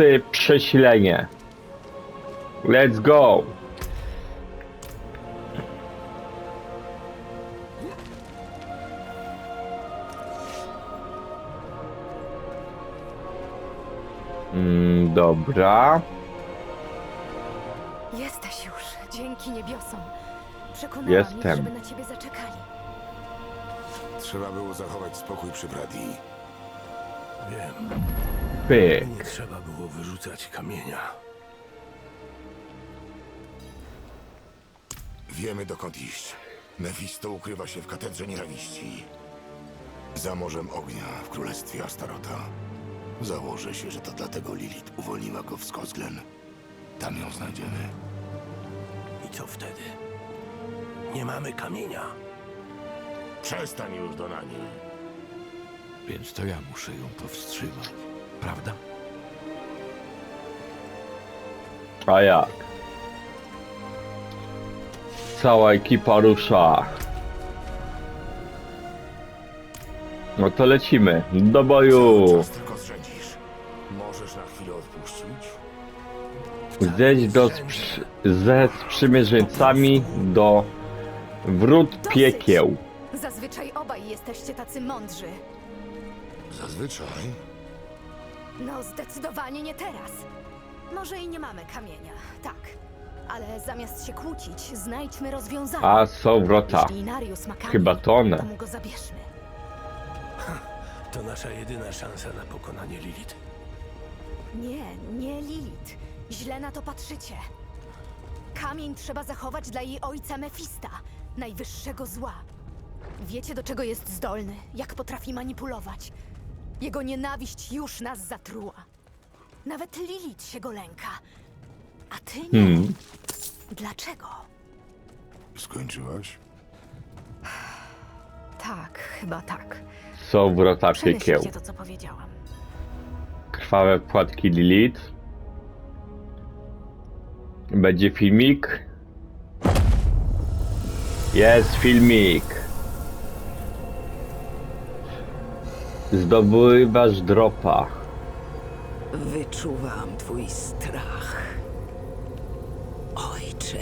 roboty przesilenie. Let's go. Mm, dobra. Jesteś już, dzięki niebiosom. Przekonałam Jestem. ich, żeby na ciebie zaczekali. Trzeba było zachować spokój przy Brady. Wiem, Pyk. nie trzeba było wyrzucać kamienia. Wiemy dokąd iść. Mephisto ukrywa się w katedrze nienawiści. Za Morzem Ognia w Królestwie Astarota. Założę się, że to dlatego Lilith uwolniła go w Skosglen. Tam ją znajdziemy. I co wtedy? Nie mamy kamienia. Przestań już do nani. Więc to ja muszę ją powstrzymać, prawda? A jak? Cała ekipa rusza. No to lecimy. Do boju. Czas tylko zrzędzisz. Możesz na chwilę odpuścić? Zejdź do ze sprzymierzeńcami do wrót piekieł. Zazwyczaj obaj jesteście tacy mądrzy. Zazwyczaj. No, zdecydowanie nie teraz. Może i nie mamy kamienia, tak. Ale zamiast się kłócić, znajdźmy rozwiązanie. A są wrota. Jeśli Inarius ma kamień, Chyba to one. to mu go zabierzmy. To nasza jedyna szansa na pokonanie Lilith. Nie, nie Lilith. Źle na to patrzycie. Kamień trzeba zachować dla jej ojca Mefista, najwyższego zła. Wiecie, do czego jest zdolny, jak potrafi manipulować. Jego nienawiść już nas zatruła. Nawet Lilith się go lęka. A ty nie. Hmm. Dlaczego? Skończyłaś? Tak, chyba tak. Są wrota piekieł. Przemyślcie to, co powiedziałam. Krwawe płatki Lilith. Będzie filmik. Jest filmik. Zdobywasz dropa. Wyczuwam twój strach. Ojcze.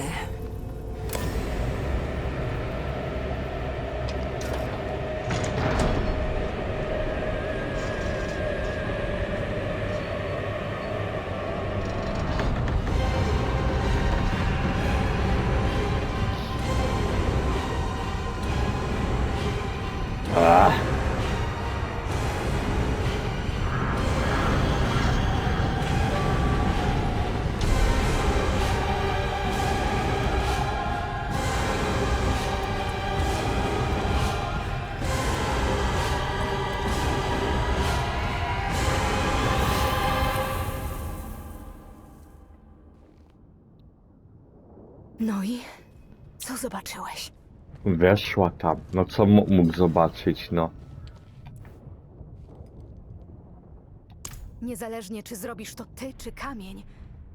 Ah. No i co zobaczyłeś? Weszła tam. No co mógł zobaczyć, no. Niezależnie czy zrobisz to ty, czy kamień,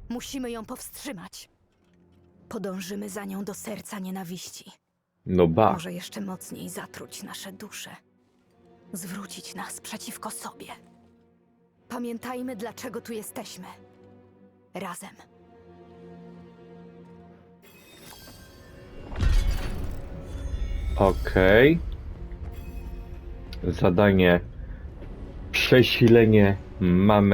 musimy ją powstrzymać. Podążymy za nią do serca nienawiści. No ba. Może jeszcze mocniej zatruć nasze dusze. Zwrócić nas przeciwko sobie. Pamiętajmy, dlaczego tu jesteśmy. Razem. Okej. Zadanie przesilenie mamy